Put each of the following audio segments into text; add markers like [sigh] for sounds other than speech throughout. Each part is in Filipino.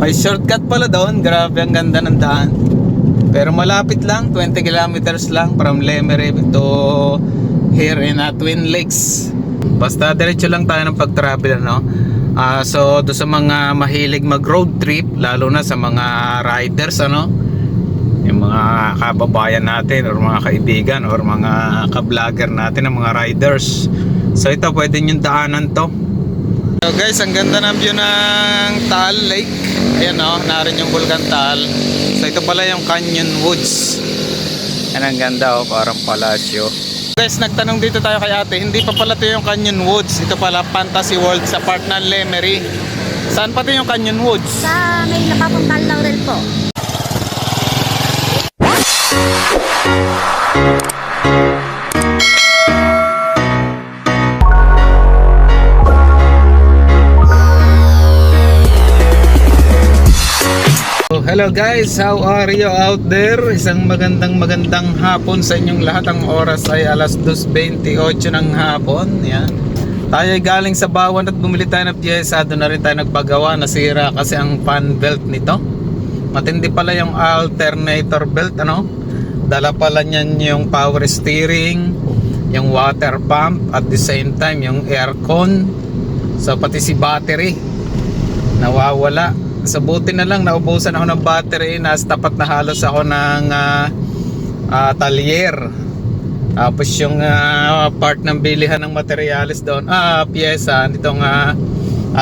May shortcut pala doon. Grabe ang ganda ng daan. Pero malapit lang, 20 kilometers lang from Lemery to here in uh, Twin Lakes. Basta diretso lang tayo ng pag-travel ano. Ah, so do sa mga mahilig mag road trip, lalo na sa mga riders ano, yung mga kababayan natin or mga kaibigan or mga ka-vlogger natin ng mga riders. So ito pwede yung daanan to. So guys, ang ganda ng view ng Taal Lake. Ayan o, narin yung Bulkan Taal. So ito pala yung Canyon Woods. Yan ang ganda o, parang palasyo. Guys, nagtanong dito tayo kay ate, hindi pa pala ito yung Canyon Woods. Ito pala Fantasy World sa part ng Lemery. Saan pati yung Canyon Woods? Sa may napapuntahan Laurel po. So, hello guys, how are you out there? Isang magandang magandang hapon sa inyong lahat. Ang oras ay alas 2.28 ng hapon. Yan. Tayo ay galing sa bawan at bumili tayo ng pyesa. Doon na rin tayo nagpagawa. Nasira kasi ang fan belt nito. Matindi pala yung alternator belt. Ano? Dala pala niyan yung power steering, yung water pump, at the same time yung aircon. So pati si battery nawawala sa buti na lang naubusan ako ng battery nas tapat na halos ako ng ah, ah, talyer. Tapos yung ah, part ng bilihan ng materials doon ah pyesa nitong ah,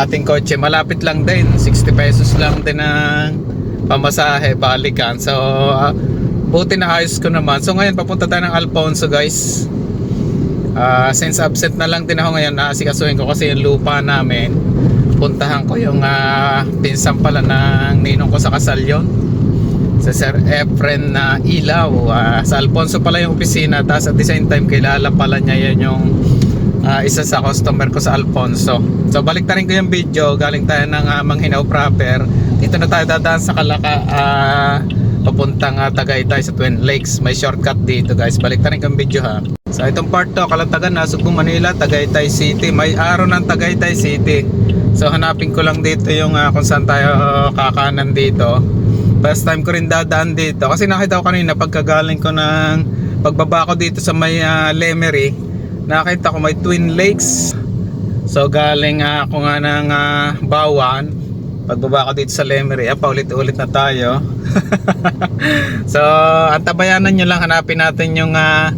ating kotse malapit lang din 60 pesos lang din ang pamasahe balikan. So ah, buti na ayos ko naman. So ngayon papunta tayo ng Alfonso guys. Ah, since absent na lang din ako ngayon, naasikasuhin ko kasi yung lupa namin. Puntahan ko yung ah, pinsan pala ng ninong ko sa kasal yun. Sa Sir Efren na ilaw. Ah, sa Alfonso pala yung opisina. Tapos at the same time, kilala pala niya yun yung ah, isa sa customer ko sa Alfonso. So balik na rin ko yung video. Galing tayo ng uh, Manghinaw proper. Dito na tayo dadaan sa Kalaka. ah, papuntang uh, Tagaytay sa Twin Lakes. May shortcut dito guys. Balik na rin ko yung video ha. So itong part to, Kalatagan, Nasugbu, Manila, Tagaytay City. May araw ng Tagaytay City. So hanapin ko lang dito yung ah, kung saan tayo kakanan dito. First time ko rin dadaan dito. Kasi nakita ko kanina pagkagaling ko ng pagbaba ko dito sa may ah, Lemery. Nakita ko may Twin Lakes. So galing ah, ako nga ng ah, Bawan. Pagbaba ko dito sa Lemery, ah, paulit-ulit na tayo. [laughs] so, antabayanan nyo lang, hanapin natin yung ah,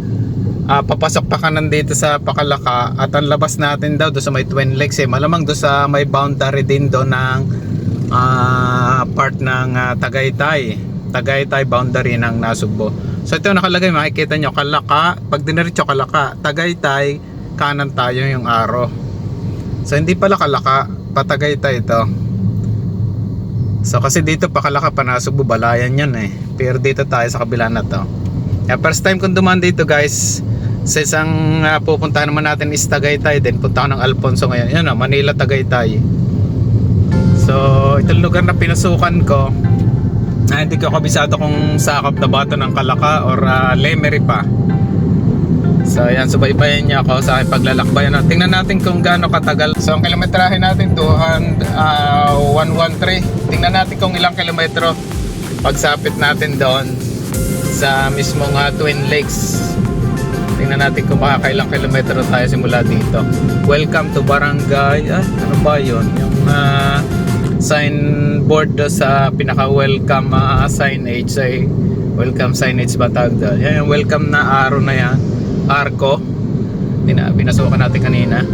ah, papasok pa kanan dito sa Pakalaka at ang labas natin daw do sa may Twin Lakes eh. Malamang do sa may boundary din do ng ah, part ng ah, Tagaytay. Tagaytay boundary ng Nasugbo. So ito nakalagay makikita nyo Kalaka, pag diniretso Kalaka, Tagaytay, kanan tayo yung araw. So hindi pala Kalaka, patagaytay ito. So kasi dito Pakalaka, Panasugbo, Balayan yan eh. Pero dito tayo sa kabila na to. Kaya first time kong dumaan dito guys sa isang uh, pupuntahan naman natin is Tagaytay din punta ng Alfonso ngayon. Yun o Manila Tagaytay. So itong lugar na pinasukan ko na hindi ko kabisado kung sakop na ba ito ng Kalaka or uh, Lemery pa. So yan subaybayan niya ako sa aking paglalakbayan. No, tingnan natin kung gaano katagal. So ang kilometrahe natin 200, uh, 113 tingnan natin kung ilang kilometro pagsapit natin doon sa mismong uh, Twin Lakes tingnan natin kung makakailang kilometro tayo simula dito. Welcome to barangay ah, ano ba yun? Yung uh, signboard do sa pinaka welcome uh, signage ay welcome signage ba tawag doon. Yan yung welcome na araw na yan. Arco. Bina, binasukan natin kanina.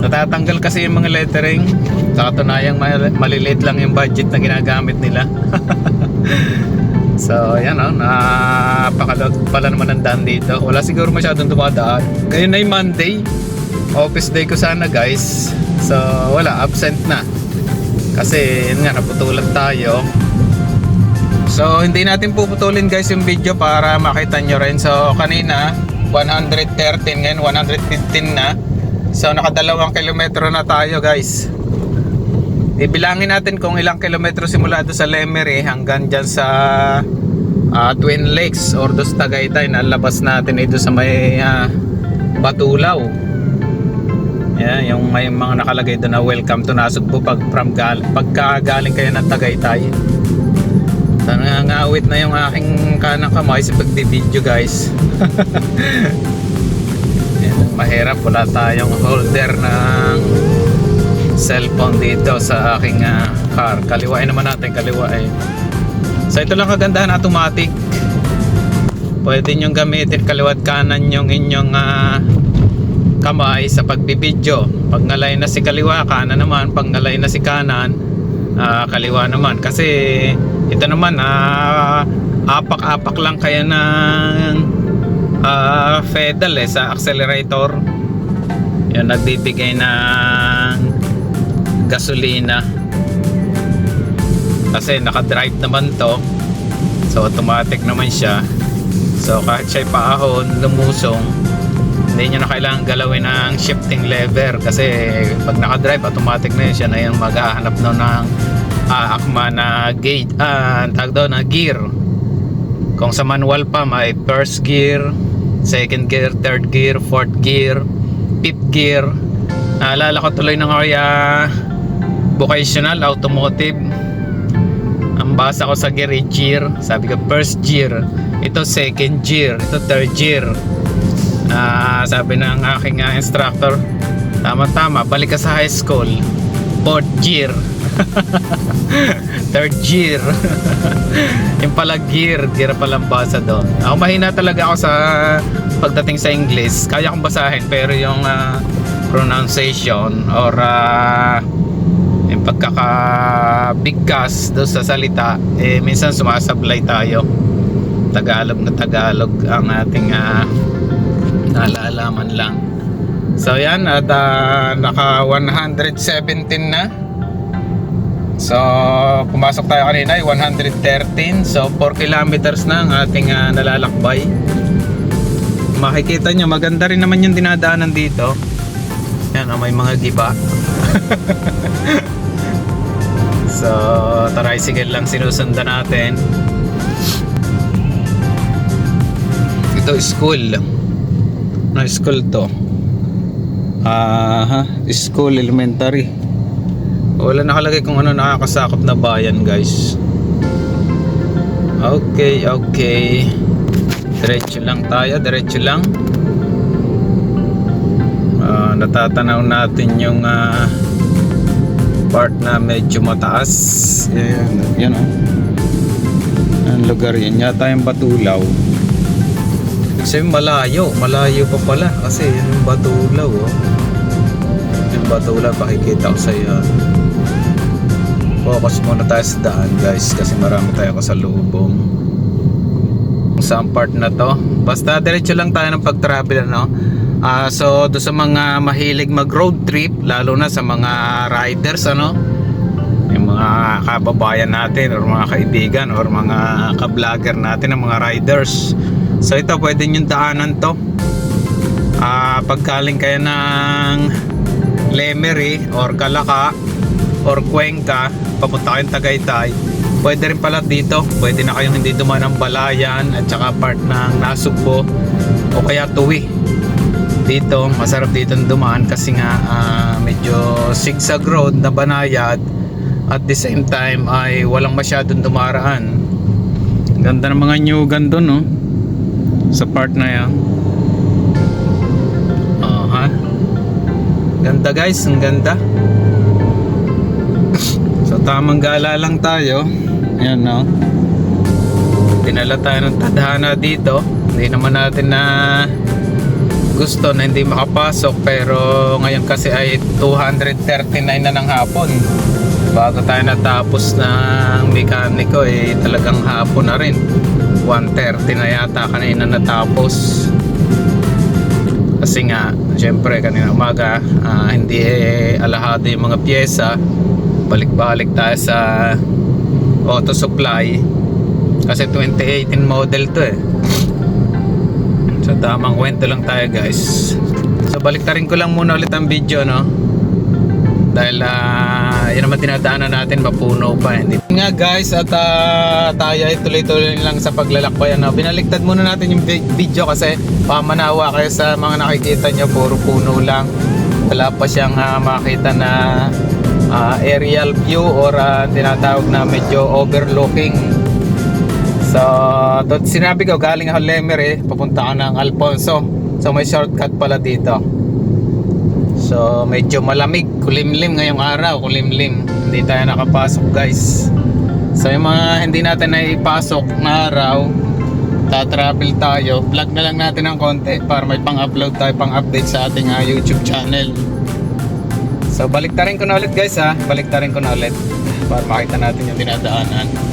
Natatanggal kasi yung mga lettering. Sa katunayang mal- maliliit lang yung budget na ginagamit nila [laughs] So, ayan o, napakalog pala naman ng daan dito. Wala siguro masyadong dumadaan. Ngayon ay Monday. Office day ko sana guys. So, wala, absent na. Kasi, yun nga, naputulan tayo. So, hindi natin puputulin guys yung video para makita nyo rin. So, kanina, 113, ngayon 115 na. So, nakadalawang kilometro na tayo guys. Ibilangin natin kung ilang kilometro simula doon sa Lemery hanggang dyan sa ah, Twin Lakes or doon sa Tagaytay na labas natin ito sa may ah, Batulaw. Yan, yung may mga nakalagay doon na welcome to Nasugbo pag from gal pagka galing kayo ng Tagaytay. Nangangawit na yung aking kanang kamay sa pagdi-video guys. [laughs] Mahirap wala tayong holder ng cellphone dito sa aking ah, car. Kaliwain naman natin, kaliwain. So ito lang kagandahan automatic. Pwede nyo gamitin kaliwat kanan yung inyong ah, kamay sa pagbibidyo. Pag ngalay na si kaliwa, kanan naman. Pag ngalay na si kanan, ah, kaliwa naman. Kasi ito naman, ah, apak-apak lang kaya ng ah, pedal eh, sa accelerator. Yan, nagbibigay ng gasolina. Kasi naka-drive naman to. So automatic naman siya. So kahit siya'y paahon, lumusong, hindi nyo na kailangan galawin ang shifting lever kasi pag naka-drive automatic na yun siya na yung maghahanap no ng ah, akma na gauge ah, tawag daw na gear kung sa manual pa may first gear second gear, third gear, fourth gear fifth gear naalala ko tuloy ng area vocational automotive ang basa ko sa gear ay gear sabi ko first gear ito second gear ito third gear Ah, sabi ng aking ah, instructor, tama-tama, balik ka sa high school. Fourth year. [laughs] Third year. [laughs] yung pala gear, gear palang basa doon. Ako mahina talaga ako sa pagdating sa English. Kaya kong basahin pero yung ah, pronunciation or yung pagkakabigkas doon sa salita, eh minsan sumasablay tayo. Tagalog na Tagalog ang ating ah, nalaalaman lang. So yan at ah, naka 117 na. So pumasok tayo kanina ay 113. So 4 kilometers na ang ating ah, nalalakbay. Makikita nyo maganda rin naman yung dinadaanan dito. Yan oh, may mga giba. [laughs] so tricycle lang sinusundan natin. Ito school. Na school to. Ah, school elementary. Wala nakalagay kung ano nakakasakop na bayan, guys. Okay, okay. Diretso lang tayo, diretso lang. Ah, natatanaw natin yung ah, part na medyo mataas. Yan, yan oh. Ang lugar yan, yata yung Batulaw. Kasi malayo, malayo pa pala kasi yun yung Batulaw oh. Yung Batulaw pakikita ko sa iyo. Focus muna tayo sa daan guys kasi marami tayo kasalubong. Saan part na to. Basta diretso lang tayo ng pag-travel ano. Ah, so do sa mga mahilig mag road trip lalo na sa mga riders ano? Yung mga kababayan natin or mga kaibigan or mga ka-vlogger natin ng mga riders. So ito pwede nyo daanan to. Ah pagkaling kayo ng Lemery or Kalaka or Cuenca papunta kayong Tagaytay pwede rin pala dito. Pwede na kayong hindi dumaan ng Balayan at saka part ng Nasugbo o kaya Tuwi dito masarap dito dumaan kasi nga ah, medyo zigzag road na banayad. At the same time ay walang masyadong dumaraan ganda ng mga nyugan doon no? Sa part na yan. Ha ganda guys. Ang ganda. [laughs] So tamang gala lang tayo. Yan no? Dinala tayo ng tadhana dito. Hindi naman natin na gusto na hindi makapasok pero ngayon kasi ay 239 na ng hapon. Bago tayo natapos ng mekaniko eh talagang hapon na rin. 1.30 na yata kanina natapos. Kasi nga syempre kanina umaga ah, hindi eh, alahado yung mga pyesa. Balik-balik tayo sa auto supply. Kasi 2018 model to eh So tamang kwento lang tayo guys. So baliktarin ko lang muna ulit ang video no? Dahil ah, yun naman dinadaanan natin mapuno pa hindi nga guys at ah, tayo ay tuloy-tuloy lang sa paglalakbay ano? Binaliktad muna natin yung vi- video kasi pamanawa kayo sa mga nakikita nyo puro puno lang. Wala pa siyang ah, makita na ah, aerial view or ah, tinatawag na medyo overlooking so to, sinabi ko galing ako Lemer eh papunta ako ng Alfonso. So may shortcut pala dito. So medyo malamig kulimlim ngayong araw kulimlim. Hindi tayo nakapasok guys. So yung mga hindi natin na ipasok na araw ta-travel tayo, vlog na lang natin ng konti para may pang-upload tayo, pang-update sa ating ah, YouTube channel. So balik ko na ulit guys ha, balik rin ko na ulit para makita natin yung dinadaanan.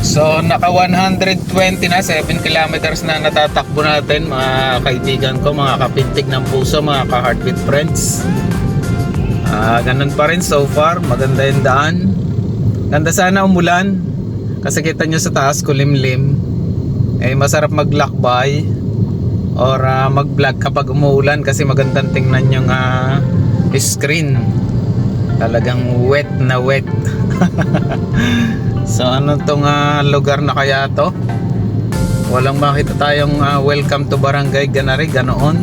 So naka 120 na, 7 kilometers na natatakbo natin mga kaibigan ko, mga kapintig ng puso, mga ka-heartbeat friends. Ah, ganun pa rin so far, maganda yung daan. Ganda sana umulan kasi kita nyo sa taas kulimlim eh masarap maglakbay or ah, mag-vlog kapag umuulan kasi magandang tingnan yung ah, screen talagang wet na wet [laughs] so ano tong ah, lugar na kaya to? Walang makita tayong ah, welcome to barangay Ganari ganoon.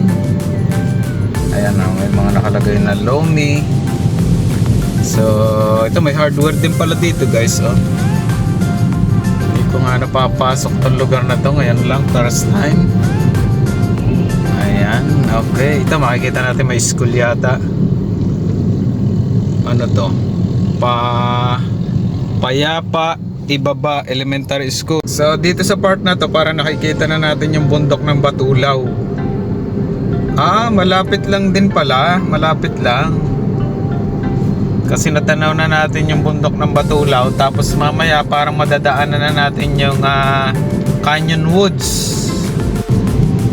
Ayan oh, may mga nakalagay na Lomi. So ito may hardware din pala dito guys oh. Hindi ko nga napapasok tong lugar na to. Ngayon lang first time. Ayan okay. Ito makikita natin may school yata. Ano to? Pa Payapa Ibaba Elementary School. So dito sa part na to para nakikita na natin yung bundok ng Batulaw. Ah malapit lang din pala. Malapit lang. Kasi natanaw na natin yung bundok ng Batulaw. Tapos mamaya parang madadaanan na natin yung ah, Canyon Woods.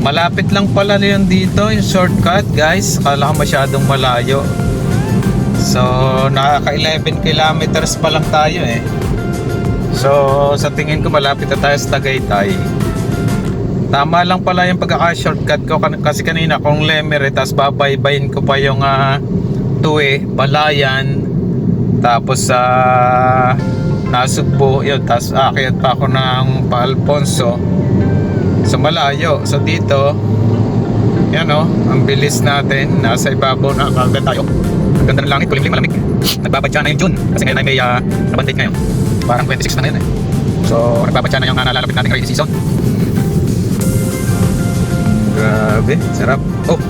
Malapit lang pala yun dito yung shortcut guys. Akala ko masyadong malayo so nakaka 11 kilometers pa lang tayo eh. So sa tingin ko malapit na tayo sa Tagaytay. Tama lang pala yung pagkaka-shortcut ko kasi kanina kung Lemer eh, tapos babaybayin ko pa yung ah, Tuwe, Balayan tapos sa Nasugbo yun tapos akyat pa ako ng pa Alfonso. Sa malayo. So dito yan o ang bilis natin. Nasa ibabaw na kagad tayo ganda ng langit kulimlim malamig. Nagbabadya na yung June kasi ngayon ay may uh, nabandate ngayon. Parang 26 na ngayon eh. So nagbabadya na yung uh, nalalapit nating rainy season. Grabe sarap. Oh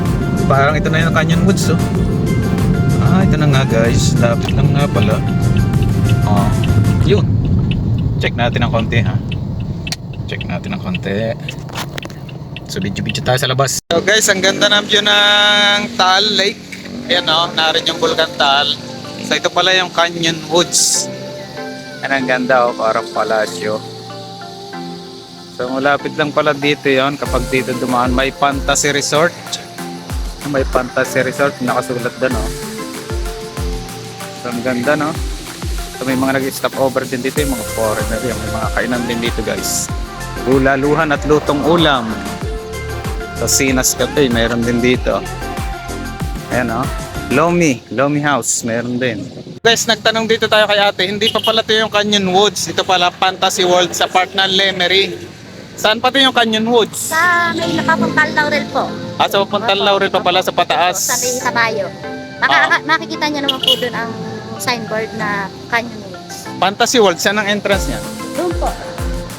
parang ito na yung Canyon Woods oh. Ah ito na nga guys. Lapit lang nga pala. Oh yun. Check natin ng konti ha. Check natin ng konti. So video video tayo sa labas. So guys ang ganda ng view ng Taal Lake ayan o narin yung Bulkan Taal so ito pala yung Canyon Woods. Yan ang ganda o parang palasyo. So malapit lang pala dito yon kapag dito dumaan. May fantasy resort. May fantasy resort nakasulat doon o so ang ganda no? So may mga nag-stop over din dito yung mga foreigner yung mga kainan din dito guys. Ulaluhan at lutong ulam. Sa Sinas Cafe meron din dito. Ayan o. Lomi, Lomi House meron din. Guys, nagtanong dito tayo kay ate, hindi pa pala ito yung Canyon Woods. Ito pala Fantasy World sa part ng Lemery. Saan pa ito yung Canyon Woods? Sa may nakapuntal Laurel po. Ah, sa Puntal Laurel pa pala sa pataas. Sa may kabayo. Maka, makikita niyo naman po doon ang signboard na Canyon Woods. Fantasy World, saan ang entrance niya? Doon po.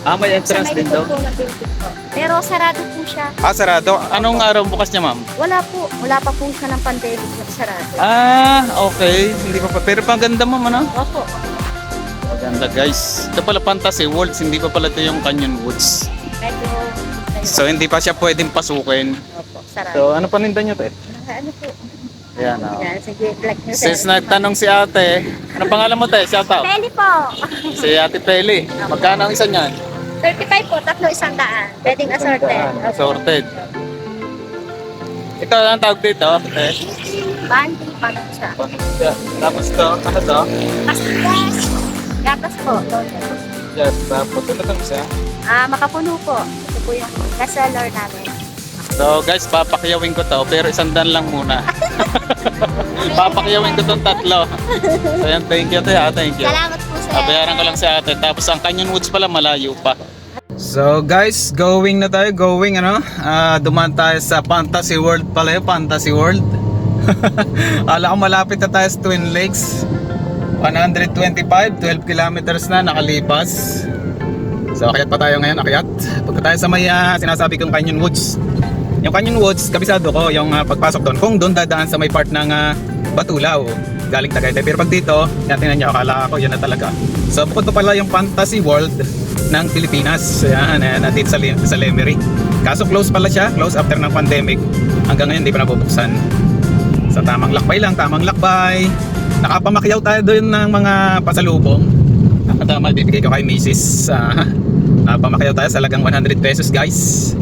Ah, may entrance din building po. Pero sarado po siya. Ah, sarado. Anong araw bukas niya, ma'am? Wala po. Wala pa po siya ng pandemic na sarado. Ah, okay. Hindi pa pa. Pero paganda mo, ano? Opo. Maganda, guys. Ito pala Fantasy Worlds. Hindi pa pala ito yung Canyon Woods. Medyo... So, hindi pa siya pwedeng pasukin. Opo, sarado. So, ano paninda nyo, te? ano po? Ayan, oh. Yan, sige, black nyo Since nagtanong si ate, ano pangalan mo, te? Shout out. Peli po. Si ate Peli. Magkano ang isa niyan? 35 po, tatlo isang daan. Pwedeng assorted. Assorted. Ito, ang tawag dito, te? Banding pa lang siya. Tapos to, ano to? Pastillas. Gatas po. Yes, tapos ito itong isa. Ah, makapuno po. Ito po yung bestseller namin. So guys, papakyawin ko to pero isang dan lang muna. [laughs] papakyawin ko tong tatlo. So yan, thank you te ha, thank you. Salamat po sir. Abayaran ko lang si ate. Tapos ang Canyon Woods pala malayo pa. So guys, going na tayo, going ano. Ah, dumaan tayo sa Fantasy World pala yun, Fantasy World. [laughs] Ala ko malapit na tayo sa Twin Lakes. 125, 12 kilometers na nakalipas. So akyat pa tayo ngayon, akyat. Pagka tayo sa may ah, sinasabi kong Canyon Woods. Yung Canyon Woods, kabisado ko yung ah, pagpasok doon. Kung doon dadaan sa may part ng ah, Batulaw, galing Tagaytay. Pero pag dito, tingnan nyo, akala ko yan na talaga. So bukod pa pala yung Fantasy World ng Pilipinas. Yan, yan nandito sa, sa Lemery. Kaso close pala siya, close after ng pandemic. Hanggang ngayon hindi pa nabubuksan. Sa tamang lakbay lang, tamang lakbay. Nakapamakyaw tayo doon ng mga pasalubong. Nakatama, bibigay ko kay Mrs. Uh, [laughs] nakapamakyaw tayo sa lagang 100 pesos guys.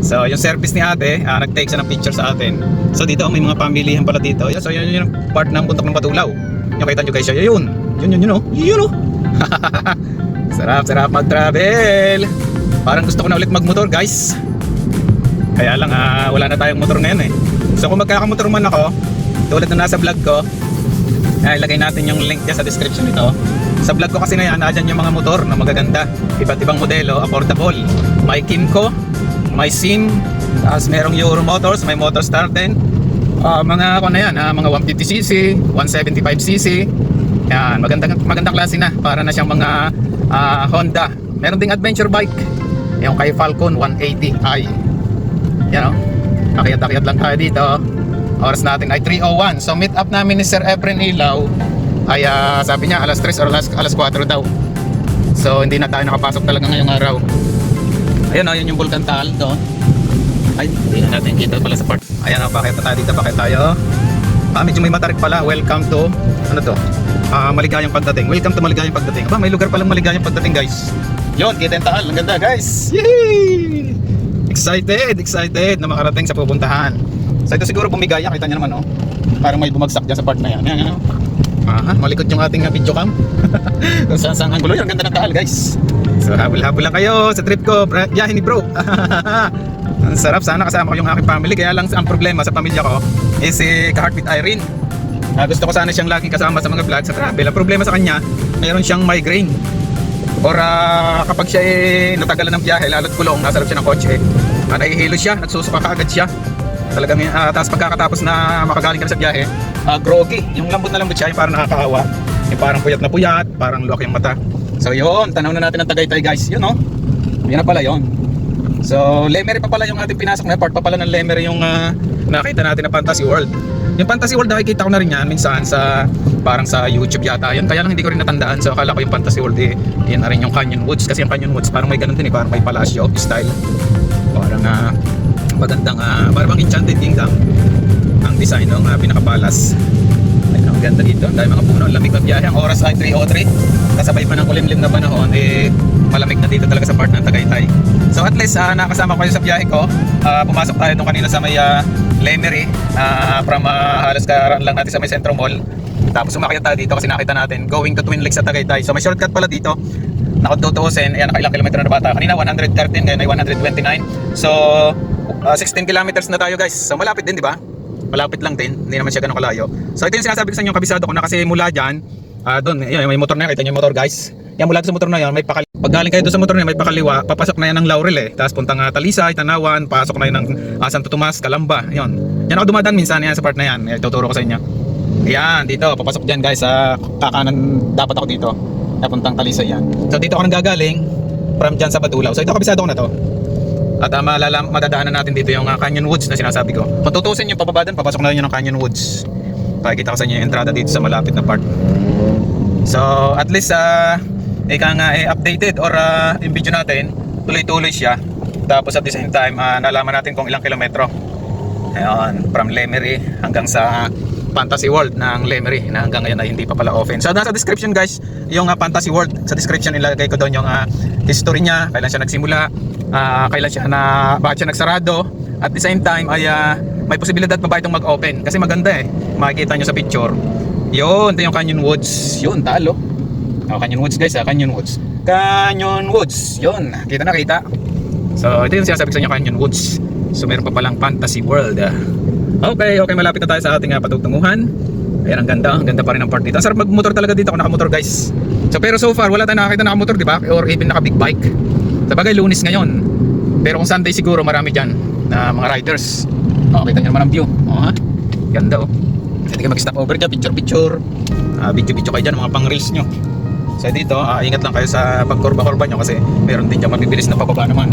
So yung service ni ate, ah, nag-take siya ng picture sa atin. So dito may mga pamilihan pala dito. Yun, So yun yun yung part ng buntok ng Patulaw. Yung kita nyo guys, yun yun. Yun yun yun oh. Yun oh. [laughs] sarap, sarap mag-travel. Parang gusto ko na ulit magmotor guys. Kaya lang ah, wala na tayong motor ngayon eh. So kung magkakamotor man ako, tulad na nasa vlog ko, ay ilagay natin yung link dyan sa description nito. Sa vlog ko kasi ngayon, andyan yung mga motor na magaganda. Iba't ibang modelo, affordable. May Kimco, may Sim, tapos merong Euro Motors, may Motorstar din. Ah, mga ano na yan, ah, mga 150cc, 175cc. Yan, magandang magandang klase na para na siyang mga ah, Honda. Meron ding adventure bike. Yung kay Falcon 180i. Yan o. Akyat-akyat lang tayo dito. Oras natin ay 3.01. So meet up namin ni Sir Efren Ilaw ay ah, sabi niya alas 3 or alas, alas 4 daw. So hindi na tayo nakapasok talaga ngayong araw. Ayan o, yun yung Vulcan Taal to. Ay, hindi na natin kita pala sa part. Ayan o, bakit tayo dito, bakit tayo? Ah, medyo may matarik pala. Welcome to, ano to? Ah, maligayang pagdating. Welcome to maligayang pagdating. Aba, may lugar palang maligayang pagdating, guys. Yun, kita yung Taal. Ang ganda, guys. Yay! Excited, excited na makarating sa pupuntahan. So ito siguro bumigaya, kita niyo naman oh. Parang may bumagsak dyan sa part na yan. Yan, yan. oh. Aha, malikot yung ating video cam. [laughs] Kung saan saan ang gulo yun, ang ganda ng taal guys. So habol-habol lang kayo sa trip ko, biyahe ni bro. [laughs] ang sarap, sana kasama ko yung aking family. Kaya lang ang problema sa pamilya ko is si Kaheartbeat Irene. Ah, gusto ko sana siyang laging kasama sa mga vlog sa travel. Ang problema sa kanya, mayroon siyang migraine. Or ah, kapag siya eh, natagalan ng biyahe, lalo't kulong, nasa siya ng kotse, ah, nahihilo siya, nagsusuka kaagad siya. Talagang, uh, tapos pagkakatapos na makagaling ka na sa biyahe, ah, groggy. Yung lambot na lambot siya, yung parang nakakaawa. Yung parang puyat na puyat, parang luwak yung mata. So yun, tanaw na natin ang Tagaytay guys. Yun oh. Yan na pala yun. So, Lemery pa pala yung ating pinasok na part pa pala ng Lemery yung ah, nakita natin na Fantasy World. Yung Fantasy World nakikita ko na rin yan minsan sa parang sa YouTube yata yun. Kaya lang hindi ko rin natandaan. So akala ko yung Fantasy World eh, yan na rin yung Canyon Woods. Kasi yung Canyon Woods parang may ganun din eh. Parang may Palacio style. Parang ah, magandang, ah, parang Enchanted Kingdom ang design ng uh, pinakapalas. Ganda dito. Dahil mga puno, lamig na biyahe. Ang oras ay 3.03. Kasabay pa ng kulimlim na panahon, eh, malamig na dito talaga sa part ng Tagaytay. So at least, uh, nakasama ko sa biyahe ko. Ah, pumasok tayo nung kanina sa may ah, Lemery. ah, from ah, halos karaan lang natin sa may Centro Mall. Tapos sumakit tayo dito kasi nakita natin going to Twin Lakes sa Tagaytay. So may shortcut pala dito. Nakon tutuusin, ayan, nakailang kilometro na bata. Kanina 113, ngayon ay 129. So, ah, 16 kilometers na tayo guys. So malapit din, di ba? Malapit lang din, hindi naman siya ganun kalayo. So ito yung sinasabi ko sa inyo, kabisado ko na kasi mula dyan, ah doon, yun, may motor na yan, kita yung motor guys. Yan mula sa motor na yan, may pakali pag galing kayo doon sa motor na yan, may pakaliwa, papasok na yan ng Laurel eh. Tapos puntang uh, Talisay, Tanawan, pasok na yan ng ah, Santo Tomas, Calamba, yun. Yan ako dumadaan minsan yan sa part na yan, eh, tuturo ko sa inyo. Yan, dito, papasok dyan guys, sa kakanan dapat ako dito. Napuntang Talisay yan. So dito ako nang from dyan sa Batulaw. So ito kabisado ko na to. At uh, malala, madadaanan natin dito yung uh, Canyon Woods na sinasabi ko. Kung yung pababadan, papasok na rin yung ng Canyon Woods. Pakikita ko sa inyo yung entrada dito sa malapit na part. So, at least, uh, ika nga eh, updated or uh, yung video natin, tuloy-tuloy siya. Tapos at the same time, uh, nalaman natin kung ilang kilometro. Ayun, from Lemery hanggang sa Fantasy World ng Lemery na hanggang ngayon ay hindi pa pala open. So nasa description guys, yung uh, Fantasy World, sa description ilagay ko doon yung uh, history niya, kailan siya nagsimula, ah, kailan siya na, bakit siya nagsarado, at the same time ay ah, may posibilidad pa ba itong mag-open kasi maganda eh, makikita nyo sa picture. Yun, ito yung Canyon Woods. Yun, talo. Oh, Canyon Woods guys, ah, Canyon Woods. Canyon Woods. Yun, kita na kita. So, ito yung sinasabi ko sa inyo, Canyon Woods. So, meron pa palang Fantasy World. ah. Okay, okay, malapit na tayo sa ating uh, patutunguhan. Ayan, ang ganda. Ang ganda pa rin ang part dito. Ang sarap magmotor talaga dito ako nakamotor guys. So, pero so far, wala tayong nakakita nakamotor, di ba? Or even naka big bike. Sa bagay, lunis ngayon. Pero kung Sunday siguro, marami dyan na mga riders. Oh, kita nyo naman ang view. Oh, ha? Ganda oh. Pwede kayo mag-stop over dyan, picture-picture. Ah, video-video kayo dyan, mga pang-reels nyo. So dito, ah, ingat lang kayo sa pagkurba-kurba nyo kasi meron din dyan mabibilis na pababa naman.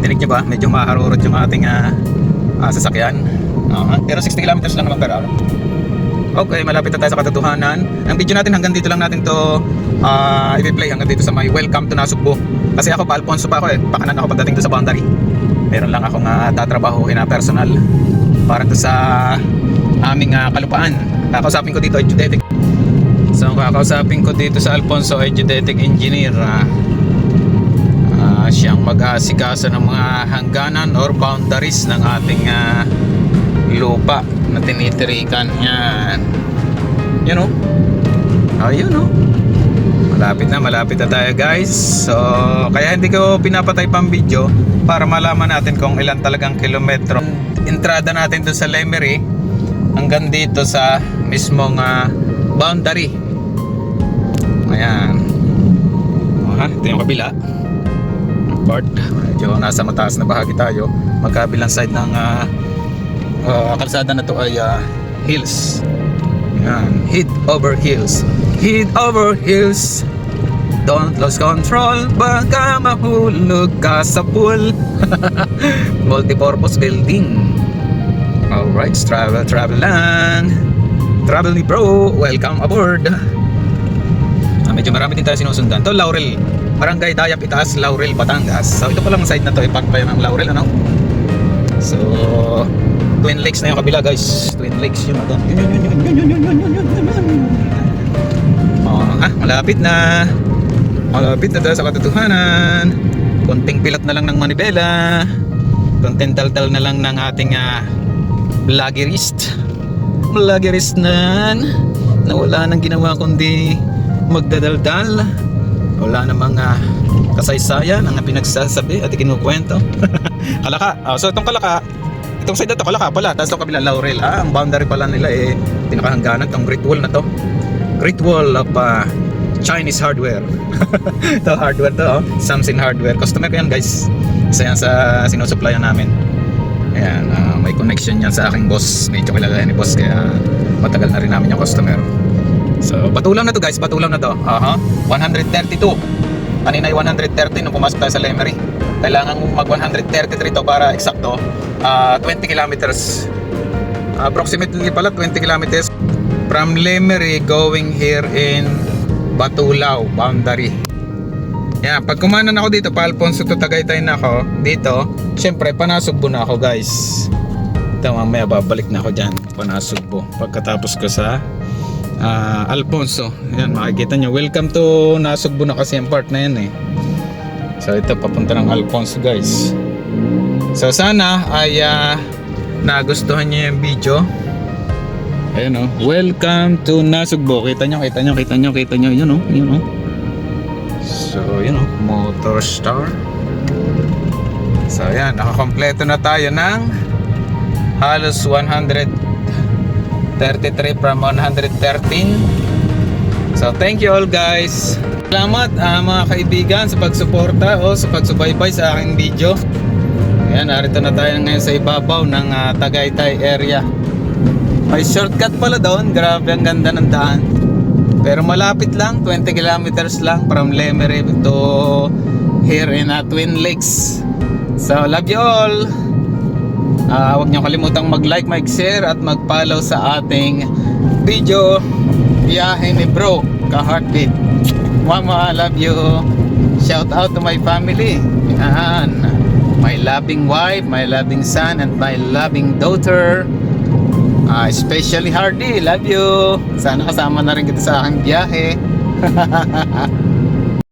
Tinig nyo ba? Medyo maharurot yung ating ah, ah, sasakyan. Ah, pero 60 kilometers lang naman per hour. Okay, malapit na tayo sa katotohanan. Ang video natin hanggang dito lang natin to ah i-play hanggang dito sa may Welcome to Nasugbo. Kasi ako pa Alfonso pa ako eh. Pakanan ako pagdating to sa boundary. Meron lang akong uh, tatrabahuhin na personal para to sa aming ah, kalupaan. Kakausapin ko dito ay geodetic. So kakausapin ko dito sa Alfonso ay geodetic engineer. ah. Ah, siyang mag-aasikaso ng mga hangganan or boundaries ng ating ah, lupa na tinitirikan. Yan. Yun o ayun o malapit na malapit na tayo guys. So kaya hindi ko pinapatay pang video para malaman natin kung ilan talagang kilometro entrada natin doon sa Lemery hanggang dito sa mismong ah, boundary. Ayan. O, ha, ito yung kabila part medyo nasa mataas na bahagi tayo. Magkabilang side ng ah, uh, kalsada na to ay ah, hills. Yan. Head over hills. Head over hills. Don't lose control baka mahulog ka sa pool. [laughs] Multipurpose building. Alright travel travel lang. Travel ni bro welcome aboard. Ah, medyo marami din tayo sinusundan. To Laurel Barangay Dayap Itaas Laurel Batangas so ito pa lang side na to ipagpay ng Laurel ano so Twin Lakes na yung kabila guys. Twin Lakes yung ano. Yun yun yun yun yun yun yun yun yun yun yun yun. Oh, ah, malapit na. Malapit na tayo sa katotohanan. Konting pilot na lang ng manibela. Konting daldal na lang ng ating uh, vloggerist. Vloggerist na na wala nang ginawa kundi magdadaldal. Wala namang uh, kasaysayan ang pinagsasabi at ikinukwento. [laughs] kalaka. Oh, so itong kalaka, Itong side na to, Kalaka pala. Tapos itong kabila, Laurel. Ah, ang boundary pala nila eh, pinakahangganan tong Great Wall na to. Great Wall of ah, Chinese hardware. [laughs] to hardware to, oh. Samsung hardware. Customer ko yan, guys. Isa yan sa sinusupplyan namin. Ayan, ah, may connection yan sa aking boss. Medyo kilala ni boss, kaya matagal na rin namin yung customer. So, batulang na to guys, batulang na to. Aha, 132. Kanina ay 130 nung pumasok tayo sa Lemery. Kailangan mag 133 to para eksakto. ah 20 kilometers. approximately pala 20 kilometers from Lemery going here in Batulao boundary. Yan, pag kumanan ako dito, pa Alfonso to Tagaytay na ako, dito, syempre, panasugbo na ako guys. Ito, mamaya babalik na ako dyan, panasugbo. Pagkatapos ko sa ah, Alfonso. Yan, makikita nyo. Welcome to Nasugbo na kasi ang part na yan eh. So, ito, papunta ng Alfonso guys. So, sana ay ah, nagustuhan nyo yung video. Ayan o. Welcome to Nasugbo. Kita nyo, kita nyo, kita nyo, kita nyo. Yun o, yun o. So, yun o. Motor Star. So, ayan. Nakakompleto na tayo ng halos 133 from 113. So, thank you all guys. Salamat ah, mga kaibigan sa pagsuporta o sa pagsubaybay sa aking video. Ayan, narito na tayo ngayon sa ibabaw ng ah, Tagaytay area. May shortcut pala doon. Grabe ang ganda ng daan. Pero malapit lang, 20 kilometers lang from Lemery to here in uh, Twin Lakes. So, love you all. Ah, huwag niyo kalimutang mag-like, mag-share at mag-follow sa ating video biyahe ni bro ka-heartbeat. Mama, love you. Shout out to my family. Yan. My loving wife, my loving son, and my loving daughter. Ah, especially Hardy, love you. Sana kasama na rin kita sa aking biyahe. [laughs]